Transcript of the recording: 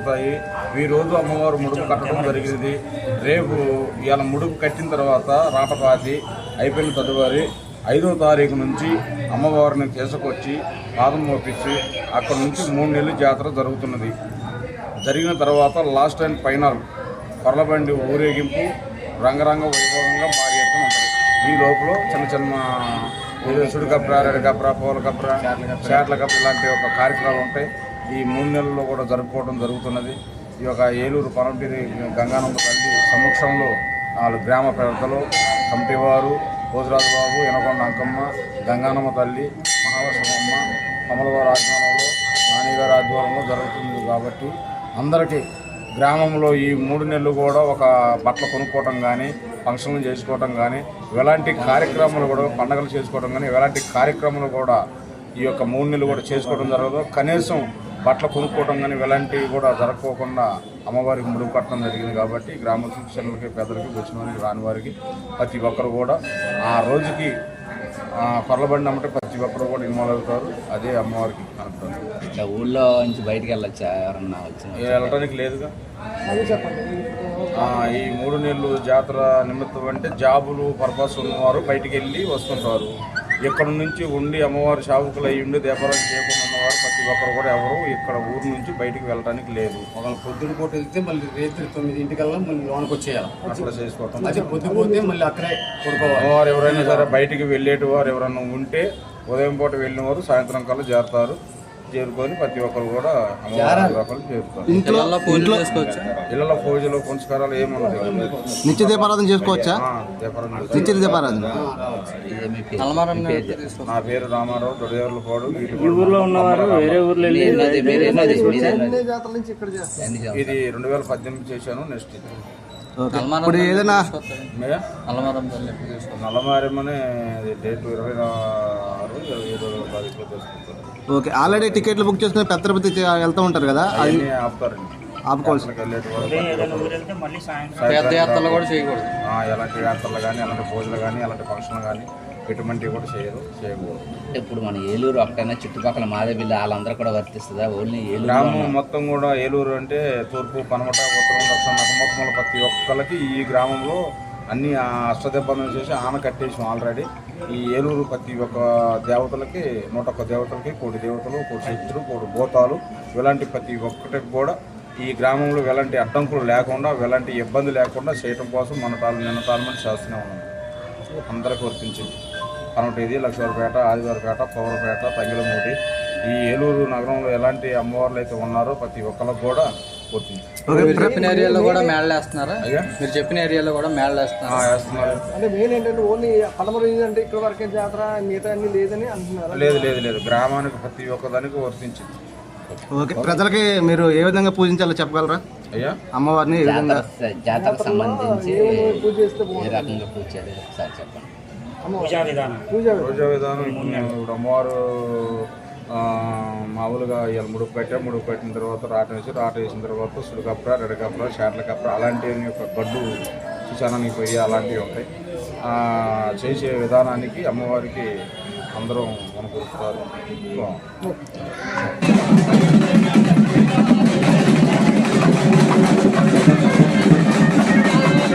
ఉన్నాయి ఈ రోజు అమ్మవారు ముడుపు కట్టడం జరిగింది. రేపు ఇవాళ ముడుపు కట్టిన తర్వాత రాటపాతి అయిపోయిన తదుపరి ఐదో తారీఖు నుంచి అమ్మవారిని తీసుకొచ్చి పాదం మోపించి అక్కడ నుంచి మూడు నెలలు జాతర జరుగుతున్నది. జరిగిన తర్వాత లాస్ట్ అండ్ ఫైనల్ కొర్లబండి ఊరేగింపు రంగరంగ వైభవంగా భారీ ఎత్తున ఉంటుంది. ఈ లోపల చిన్న చిన్న సుడి కప్ర రెడ్ కప్ర పూల కప్ర చేట్ల కప్ర ఇలాంటి ఒక కార్యక్రమాలు ఉంటాయి. ఈ మూడు నెలల్లో కూడా జరుపుకోవడం జరుగుతున్నది. ఈ యొక్క ఏలూరు పరంపిరి గంగానమ్మ తల్లి సమక్షంలో నాలుగు గ్రామ పెద్దలు కమిటీ వారు భోజరాజు బాబు ఎనకొండ అంకమ్మ గంగానమ్మ తల్లి మహాలక్ష్మమ్మ కమలవారి ఆధ్వర్యంలో నానిగారి ఆధ్వర్యంలో జరుగుతుంది కాబట్టి అందరికీ గ్రామంలో ఈ మూడు నెలలు కూడా ఒక బట్టలు కొనుక్కోవటం కానీ ఫంక్షన్లు చేసుకోవటం కానీ ఎలాంటి కార్యక్రమాలు కూడా పండగలు చేసుకోవడం కానీ ఎలాంటి కార్యక్రమాలు కూడా ఈ యొక్క మూడు నెలలు కూడా చేసుకోవడం జరగదు. కనీసం బట్టలు కొనుక్కోవడం కానీ ఎలాంటివి కూడా జరగకోకుండా అమ్మవారికి ముడుపు కట్టడం జరిగింది కాబట్టి గ్రామ శిక్షణలకి పెద్దలకి వచ్చిన వారికి రాని వారికి ప్రతి ఒక్కరు కూడా ఆ రోజుకి ఆ, కొర్లబండి అమ్మటే ప్రతి ఒక్కరు కూడా ఇన్వాల్వ్ అవుతారు. అదే అమ్మవారికి కనపడుతుంది. ఇట్లా ఊళ్ళో నుంచి బయటికి వెళ్ళొచ్చా? ఎవరన్నా వచ్చిన వెళ్ళటానికి లేదుగా. ఆ, ఈ మూడు నెలలు జాతర నిమిత్తం అంటే జాబులు పర్పస్ ఉన్నవారు బయటికి వెళ్ళి వస్తుంటారు. ఇక్కడ నుంచి ఉండి అమ్మవారి షాపుకులు అయ్యి ఉండి వ్యాపారం చేయకుండా ఉన్నవారు ప్రతి ఒక్కరు కూడా ఎవరు ఇక్కడ ఊరు నుంచి బయటికి వెళ్ళడానికి లేదు. ఒకవేళ పొద్దున పూట వెళ్తే మళ్ళీ రేత్రి తొమ్మిదింటికల్లా మళ్ళీ లోనికి వచ్చేయాలి. అక్కడ చేసుకోవటం అదే పొద్దుపోతే మళ్ళీ అక్కడే పడుకోవాలి. అమ్మవారు ఎవరైనా సరే బయటికి వెళ్ళేటి వారు ఎవరైనా ఉంటే ఉదయం పూట వెళ్ళిన వారు సాయంత్రం కల్లా చేరుతారు. చేరుకొని ప్రతి ఒక్కరు కూడా అమ్మవారి ఇళ్ళలో పూజలు పుంస్కారాలు ఏమన్నది నిత్య దీపారాధన చేసుకోవచ్చా. నిత్య దీపారాధన. నా పేరు రామారావు దొడేర్లపాడు ఈ ఊర్లో ఉన్నవారు వేరే ఊర్లో ఇది రెండు వేల పద్దెనిమిది చేశాను నెక్స్ట్ ఇప్పుడు ఏదైనా మే నల్లమారేమనే డేట్ ఇరవై ఆరు ఇరవై ఓకే. ఆల్రెడీ టికెట్లు బుక్ చేసుకుని పెద్ద తిరుపతి వెళ్తూ ఉంటారు కదా? అది ఆపుతారండి. ఆపుకోవాల్సి సాయంత్రం యాత్రలు కూడా చేయకూడదు. ఆ, ఎలాంటి యాత్రలు కానీ ఎలాంటి పూజలు కానీ ఎలాంటి ఫంక్షన్లు కానీ ఎటువంటివి కూడా చేయరు చేయకూడదు. ఇప్పుడు మన ఏలూరు ఒక్కటైనా చుట్టుపక్కల మాదేవిల్లి వాళ్ళందరూ కూడా వర్తిస్తుందా? ఓన్లీ ఏలూరు గ్రామం మొత్తం కూడా ఏలూరు అంటే తూర్పు పనమట ఉత్తరం దక్షిణ ప్రతి ఒక్కరికి ఈ గ్రామంలో అన్ని అష్టదెబ్బలు చేసి ఆన కట్టేసాం ఆల్రెడీ ఈ ఏలూరు ప్రతి ఒక్క దేవతలకి నూట ఒక్క దేవతలకి కోటి దేవతలు కోటి శక్తులు కోటి భూతాలు ఇలాంటి ప్రతి ఒక్కటికి కూడా ఈ గ్రామంలో ఎలాంటి అడ్డంకులు లేకుండా ఎలాంటి ఇబ్బంది లేకుండా చేయటం కోసం మన తాను నిన్న తాళమని చేస్తూనే ఉన్నాం అందరికీ వర్తించింది. పనమటేది లక్ష్మీవారిపేట ఆదివారిపేట పౌరపేట తంగిలమూటి. ఈ ఏలూరు నగరంలో ఎలాంటి అమ్మవార్లు అయితే ఉన్నారో ప్రతి ఒక్కరికి కూడా మీరు చెప్పిన ఏరియాలో కూడా మేళలు వేస్తున్నారా అయ్యా? మీరు చెప్పిన ఏరియాలో కూడా వేస్తున్నారు. అంటే మెయిన్ ఏంటంటే ఓన్లీ అంటే ఇక్కడ వరకే జాతర మిగతా అన్ని లేదని అంటున్నారు? లేదు లేదు లేదు. గ్రామానికి ప్రతి ఒక్కదానికి వర్తించింది. ఓకే ప్రజలకి మీరు ఏ విధంగా పూజించాలో చెప్పగలరా? అయ్యా? అమ్మవారిని ఏ విధంగా? జాతర జాతరకు సంబంధించి పూజ చేస్తే ఏ రకంగా పూజ చేయాలి ఒకసారి చెప్పండి. పూజా విధానం పూజా విధానం ఇప్పుడు అమ్మవారు మామూలుగా ఇలా ముడుపు పెట్టా ముడుపు పెట్టిన తర్వాత రాట వేసి రాట వేసిన తర్వాత సుడికప్ర రెడకప్ర షాట్ల కప్ర అలాంటివి యొక్క గడ్డు సుశానానికి పోయి అలాంటివి ఉంటాయి. చేసే విధానానికి అమ్మవారికి అందరం అనుకుంటారు